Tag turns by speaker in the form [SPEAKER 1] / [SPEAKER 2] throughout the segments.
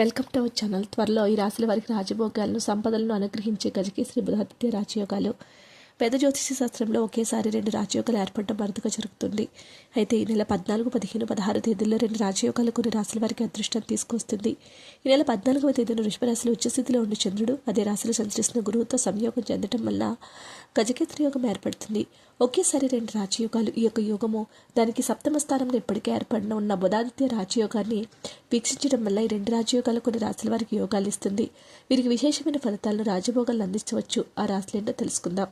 [SPEAKER 1] Welcome to our channel. త్వరలో ఈ రాశుల వారికి రాజభోగాలను సంపదలను అనుగ్రహించే గజకేశ్వరి బృహత్య రాజయోగాలు. పెద్ద జ్యోతిష శాస్త్రంలో ఒకేసారి రెండు రాజయోగాలు ఏర్పడడం అరుదుగా జరుగుతుంది. అయితే ఈ నెల పద్నాలుగు పదిహేను పదహారు తేదీల్లో రెండు రాజయోగాలు కొన్ని రాశుల వారికి అదృష్టం తీసుకొస్తుంది. ఈ నెల పద్నాలుగవ తేదీన వృషభరాశిలో ఉచ్చస్థితిలో ఉండి చంద్రుడు అదే రాశిలో సంచరిస్తున్న గురువుతో సంయోగం చెందడం వల్ల గజకేంద్ర యోగం ఏర్పడుతుంది. ఒకేసారి రెండు రాజయోగాలు. ఈ యొక్క యోగము దానికి సప్తమ స్థానంలో ఇప్పటికే ఏర్పడిన ఉన్న బుధాదిత్య రాజయోగాన్ని వీక్షించడం వల్ల ఈ రెండు రాజయోగాలు కొన్ని రాశుల వారికి యోగాలు ఇస్తుంది. వీరికి విశేషమైన ఫలితాలను రాజభోగాలను అందించవచ్చు. ఆ రాశులేంటో తెలుసుకుందాం.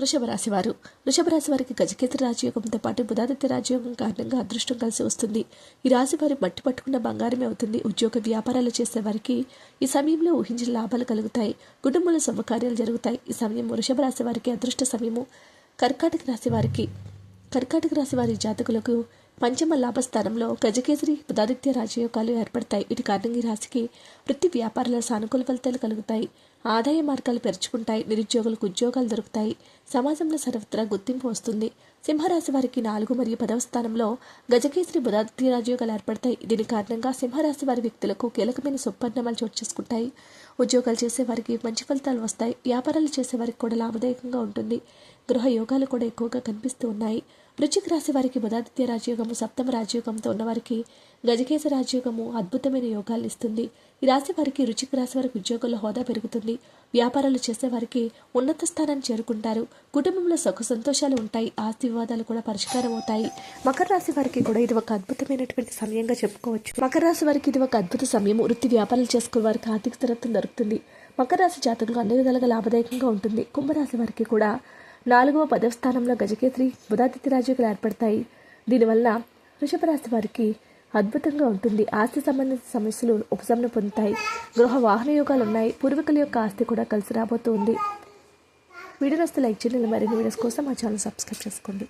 [SPEAKER 1] వృషభరాశి వారు వృషభరాశి వారికి గజకేతర రాజయోగంతో పాటు బుధాదిత్య రాజయోగం కారణంగా అదృష్టం కలిసి వస్తుంది. ఈ రాశి వారి మట్టి పట్టుకున్న బంగారమే అవుతుంది. ఉద్యోగ వ్యాపారాలు చేసే వారికి ఈ సమయంలో ఊహించిన లాభాలు కలుగుతాయి. కుటుంబంలో శుభకార్యాలు జరుగుతాయి. ఈ సమయం వృషభరాశి వారికి అదృష్ట సమయము. కర్కాటక రాశి వారికి కర్కాటక రాశి వారి జాతకులకు పంచమ లాభస్థానంలో గజకేసరి బుధాదిత్య రాజయోగాలు ఏర్పడతాయి. ఇటు కారణంగా ఈ రాశికి వృత్తి వ్యాపారాల సానుకూల ఫలితాలు కలుగుతాయి. ఆదాయ మార్గాలు పెరుచుకుంటాయి నిరుద్యోగులకు ఉద్యోగాలు దొరుకుతాయి. సమాజంలో సర్వత్రా గుర్తింపు వస్తుంది. సింహరాశి వారికి నాలుగు మరియు పదవ స్థానంలో గజకేసరి బుధాదిత్య రాజయోగాలు ఏర్పడతాయి. దీని కారణంగా సింహరాశి వారి వ్యక్తులకు కీలకమైన సుపరిణామాలు చోటు చేసుకుంటాయి. ఉద్యోగాలు చేసేవారికి మంచి ఫలితాలు వస్తాయి. వ్యాపారాలు చేసేవారికి కూడా లాభదాయకంగా ఉంటుంది. గృహ యోగాలు కూడా ఎక్కువగా కనిపిస్తూ ఉన్నాయి. వృశ్చిక రాశి వారికి బుధాదిత్య రాజయోగము సప్తమ రాజయోగంతో ఉన్నవారికి గజకేశ రాజయోగము అద్భుతమైన యోగాలు ఇస్తుంది. ఈ రాశి వారికి రుచిక రాశి వారికి ఉద్యోగంలో హోదా పెరుగుతుంది. వ్యాపారాలు చేసే వారికి ఉన్నత స్థానాన్ని చేరుకుంటారు. కుటుంబంలో సుఖ సంతోషాలు ఉంటాయి. ఆస్తి వివాదాలు కూడా పరిష్కారం అవుతాయి. మకర రాశి వారికి కూడా ఇది ఒక అద్భుతమైనటువంటి సమయంగా చెప్పుకోవచ్చు. మకర రాశి వారికి ఇది ఒక అద్భుత సమయం వృత్తి వ్యాపారాలు చేసుకునే వారికి ఆర్థిక స్థిరత్వం దొరుకుతుంది. మకర రాశి జాతకులు అన్ని విధాలుగా లాభదాయకంగా ఉంటుంది. కుంభరాశి వారికి కూడా నాలుగవ పదవ స్థానంలో గజకేత్రి బుధాదిత్య రాజుకులు ఏర్పడతాయి. దీనివల్ల వృషభ రాశి వారికి అద్భుతంగా ఉంటుంది. ఆస్తి సంబంధిత సమస్యలు ఉపశమనం పొందుతాయి. గృహ వాహన యోగాలు ఉన్నాయి. పూర్వీకుల యొక్క ఆస్తి కూడా కలిసి రాబోతుంది. వీడియో లైక్ చేయండి. మరిన్ని వీడియోస్ కోసం మా ఛానల్ సబ్స్క్రైబ్ చేసుకోండి.